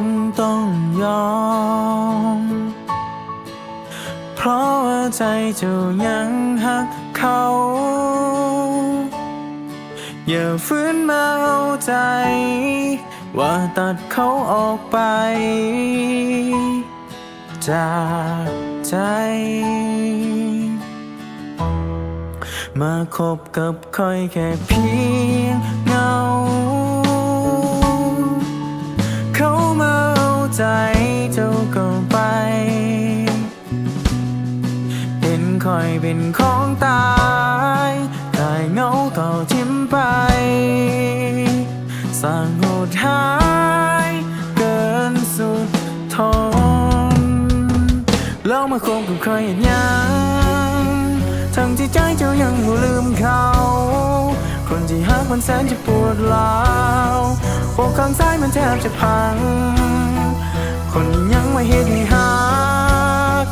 งต้องยอม เพราะว่าใจเจ้ายังหักเขา อย่าฟื้นมาเอาใจ ว่าตัดเขาออกไป จากใจ มาคบกับคอยแค่เพียง ใจเจ้าก็ไปเห็นคอยเป็นของตายกายเงาก็ทิ้มไป สร้างโหดหายเกินสุดทนแล้วมาคบกับใครอีกยังทั้งที่ใจเจ้ายังบ่ลืมเขาคนที่หักมันแสนจะปวดร้าวอกข้างซ้ายมันแทบจะพัง คนยังไม่เห็นให้หัก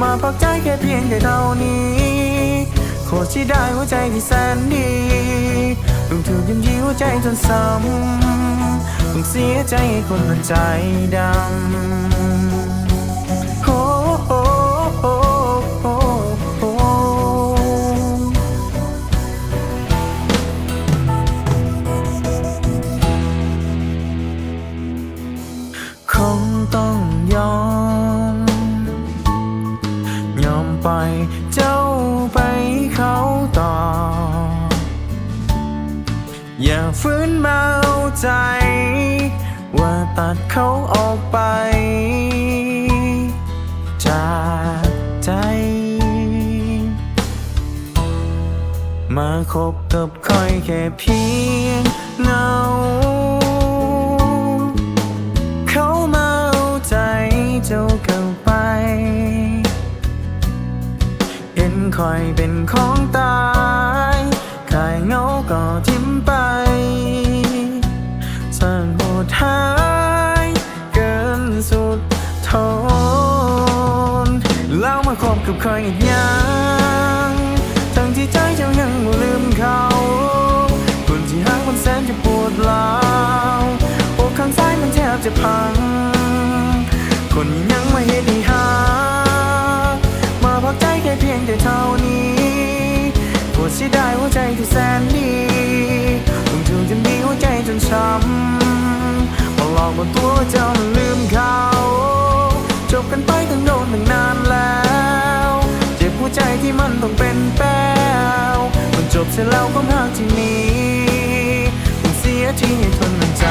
มาพักใจแค่เพียงแค่เท่านี้ โคตรที่ได้หัวใจที่แสนดีต้องถูกยินยีหัวใจจนซ้ำต้องเสียใจให้คนมันใจดำ เจ้าไปเขาต่อ อย่าฟื้นมาเอาใจ ว่าตัดเขาออกไป จากใจ มาคบกับคอยแค่เพียงเงาเขา คอยเป็นของตายขายเงาก็ทิ้มไปสร้างโหดหายเกินสุดทนแล้วมาคบกับใครอีกยังทั้งที่ใจเจ้ายังบ่ลืมเขาคนที่หักมันแสนจะปวดร้าว วเจ้านั้นลืมเขาจบกันไปตั้งโดนตั้งนานแล้ว เจ็บหัวใจที่มันต้องเป็นแป้วมันจบเสียแล้วความหักที่มีมันเสียที่ให้ทนมันใจ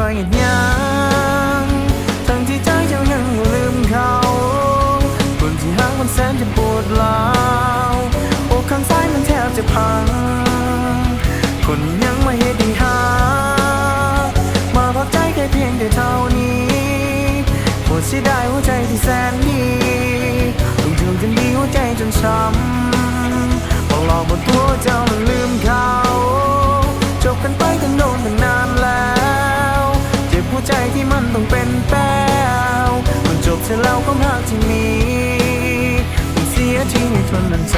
คบกับยังทั้งที่ใจเจ้ายังบ่ลืมเขาคนที่หักมันแสนจะปวดร้าวอกข้างซ้ายมันแทบจะพัง คนยังไม่เห็นดีหามาพักใจแค่เพียงแต่เท่านี้ปวดเสียดายหัวใจที่แสนดีต้องถูกจนดีหัวใจจนช้ำ มันจบเล่าความรักที่มีมันเสียที่ในทนมันใจ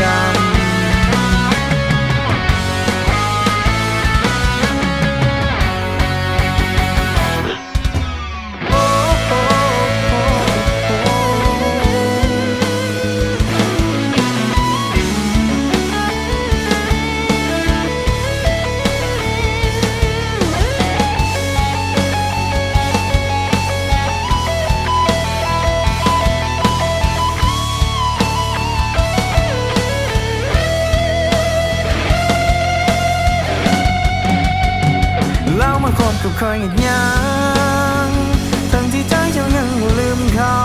ดำ คอยเห็นยังทั้งที่ใจเจ้ายังลืมเขา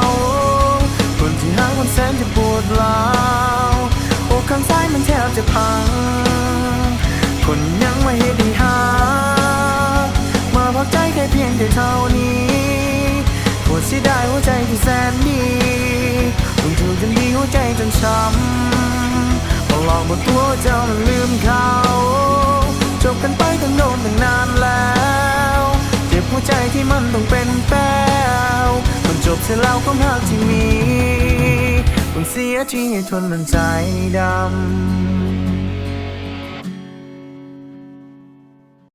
คนที่หาคนแสนจะปวดร้าวอกข้างซ้ายมันแทบจะพัง คนยังไม่เห็นดีหา มาพักใจแค่เพียงแค่เท่านี้ปวดเสีได้หัวใจที่แสนดีถูกถูกจนดีหัวใจจนช้ำลองบนตัวเจ้าลืมเขาจบกันไปตั้งโน่นตั้งนานแล้ว หัวใจที่มันต้องเป็นแป้วมันจบเสียแล้วความหักที่มีมันเสียที่ให้ทนมันใจดำ